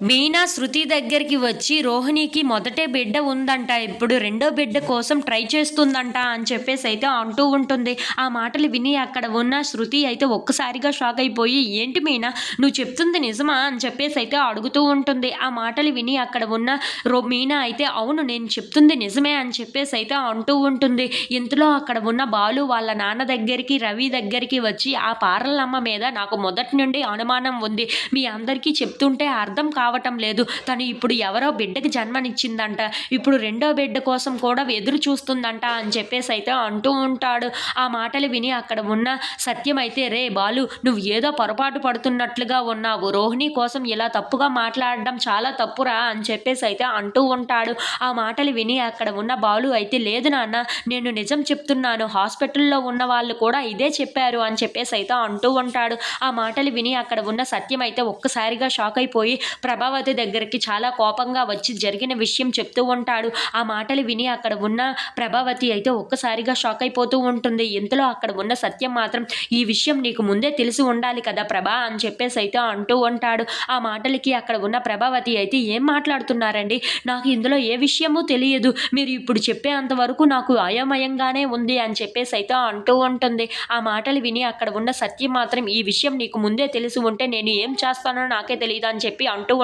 మీనా శృతి దగ్గరికి వచ్చి రోహిణికి మొదటే బిడ్డ ఉందంట ఇప్పుడు రెండో బిడ్డ కోసం ట్రై చేస్తుందంట అని చెప్పేసి అయితే అంటూ ఉంటుంది. ఆ మాటలు విని అక్కడ ఉన్న శృతి అయితే ఒక్కసారిగా షాక్ అయిపోయి ఏంటి మీనా నువ్వు చెప్తుంది నిజమా? అని చెప్పేసి అయితే అడుగుతూ ఉంటుంది. ఆ మాటలు విని అక్కడ ఉన్న రో మీనా అయితే అవును నేను చెప్తుంది నిజమే అని చెప్పేసి అయితే అంటూ ఉంటుంది. ఇంతలో అక్కడ ఉన్న బాలు వాళ్ళ నాన్న దగ్గరికి రవి దగ్గరికి వచ్చి ఆ పారలమ్మ మీద నాకు మొదటి నుండి అనుమానం ఉంది. మీ అందరికీ చెప్తుంటే అర్థం రావటం లేదు. తను ఇప్పుడు ఎవరో బిడ్డకి జన్మనిచ్చిందంట. ఇప్పుడు రెండో బిడ్డ కోసం కూడా ఎదురు చూస్తుందంట అని చెప్పేసి అయితే అంటూ ఉంటాడు. ఆ మాటలు విని అక్కడ ఉన్న సత్యం అయితే రే బాలు నువ్వు ఏదో పొరపాటు పడుతున్నట్లుగా ఉన్నావు. రోహిణి కోసం ఇలా తప్పుగా మాట్లాడడం చాలా తప్పురా అని చెప్పేసి అయితే అంటూ ఉంటాడు. ఆ మాటలు విని అక్కడ ఉన్న బాలు అయితే లేదు నాన్న నేను నిజం చెప్తున్నాను. హాస్పిటల్లో ఉన్న వాళ్ళు కూడా ఇదే చెప్పారు అని చెప్పేసి అయితే అంటూ ఉంటాడు. ఆ మాటలు విని అక్కడ ఉన్న సత్యం అయితే ఒక్కసారిగా షాక్ అయిపోయి ప్రభావతి దగ్గరికి చాలా కోపంగా వచ్చి జరిగిన విషయం చెప్తూ ఉంటాడు. ఆ మాటలు విని అక్కడ ఉన్న ప్రభావతి అయితే ఒక్కసారిగా షాక్ అయిపోతూ ఉంటుంది. ఇంతలో అక్కడ ఉన్న సత్యం మాత్రం ఈ విషయం నీకు ముందే తెలిసి ఉండాలి కదా ప్రభా అని చెప్పేసి అయితే అంటూ ఉంటాడు. ఆ మాటలకి అక్కడ ఉన్న ప్రభావతి అయితే ఏం మాట్లాడుతున్నారండి? నాకు ఇందులో ఏ విషయమూ తెలియదు. మీరు ఇప్పుడు చెప్పేంత వరకు నాకు అయోమయంగానే ఉంది అని చెప్పేసి అయితే అంటూ ఉంటుంది. ఆ మాటలు విని అక్కడ ఉన్న సత్యం మాత్రం ఈ విషయం నీకు ముందే తెలిసి ఉంటే నేను ఏం చేస్తానో నాకే తెలియదు అని చెప్పి అంటూ